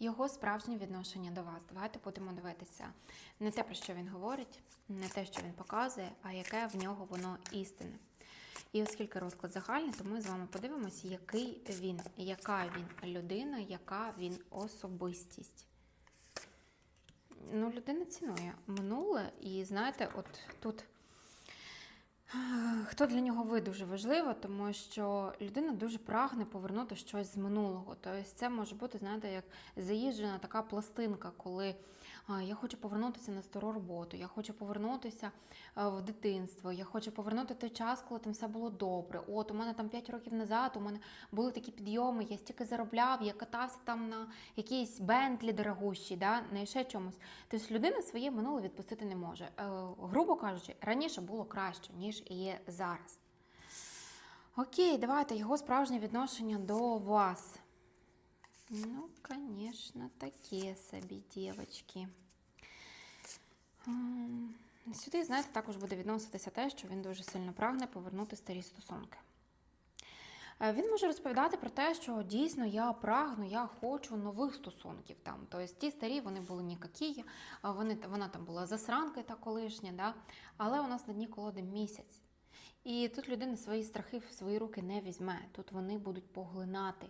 його справжнє відношення до вас. Давайте будемо дивитися не те, про що він говорить, не те, що він показує, а яке в нього воно істинне. І оскільки розклад загальний, то ми з вами подивимося, який він, яка він людина, яка він особистість. Ну, людина цінує минуле, і знаєте, от тут Хто для нього ви дуже важливо, тому що людина дуже прагне повернути щось з минулого. Тобто це може бути, знаєте, як заїжджена така пластинка, коли я хочу повернутися на стару роботу, я хочу повернутися в дитинство, я хочу повернути той час, коли там все було добре. От у мене там 5 років назад, у мене були такі підйоми, я стільки заробляв, я катався там на якійсь бентлі дорогущі, да, на ще чомусь. Тобто людина своє минуле відпустити не може. Е, грубо кажучи, раніше було краще, ніж є зараз. Окей, давайте його справжнє відношення до вас. Ну, звісно, таке собі, дівчатки. Сюди, знаєте, також буде відноситися те, що він дуже сильно прагне повернути старі стосунки. Е, Він може розповідати про те, що дійсно я прагну, я хочу нових стосунків там. Тобто ті старі вони були ніякі, вони, вона там була засранка та колишня, да? але у нас на дні колоди місяць. І тут людина свої страхи в свої руки не візьме. Тут вони будуть поглинати.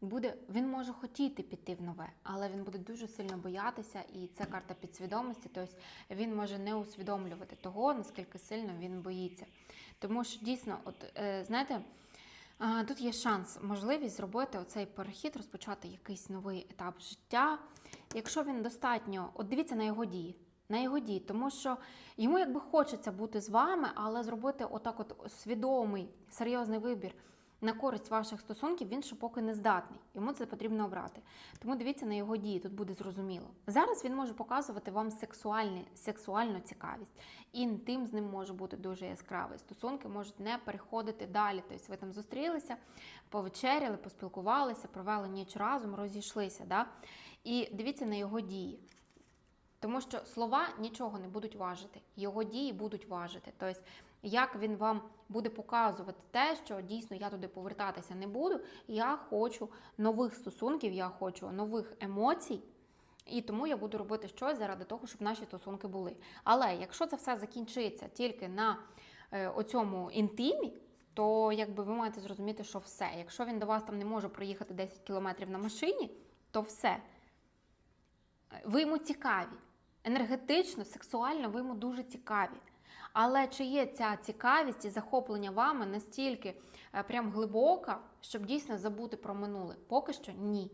Буде, він може хотіти піти в нове, але він буде дуже сильно боятися, і це карта підсвідомості. Тобто він може не усвідомлювати того, наскільки сильно він боїться. Тому що дійсно, от е, знаєте, Тут є шанс, можливість зробити оцей перехід, розпочати якийсь новий етап життя. Якщо він достатньо, от дивіться на його дії. На його дії, тому що йому якби хочеться бути з вами, але зробити отак, от свідомий, серйозний вибір на користь ваших стосунків, він ще поки не здатний. Йому це потрібно обрати. Тому дивіться на його дії, тут буде зрозуміло. Зараз він може показувати вам сексуальні, сексуальну цікавість. Інтим з ним може бути дуже яскравий. Стосунки можуть не переходити далі. Тобто ви там зустрілися, повечеряли, поспілкувалися, провели ніч разом, розійшлися. Да? І дивіться на його дії. Тому що слова нічого не будуть важити, його дії будуть важити. Тобто, як він вам буде показувати те, що дійсно я туди повертатися не буду, я хочу нових стосунків, я хочу нових емоцій. І тому я буду робити щось заради того, щоб наші стосунки були. Але якщо це все закінчиться тільки на е, оцьому інтимі, то якби ви маєте зрозуміти, що все. Якщо він до вас там не може проїхати 10 кілометрів на машині, то все. Ви йому цікаві. Енергетично, сексуально ви йому дуже цікаві. Але чи є ця цікавість і захоплення вами настільки е, прям глибока, щоб дійсно забути про минуле? Поки що ні.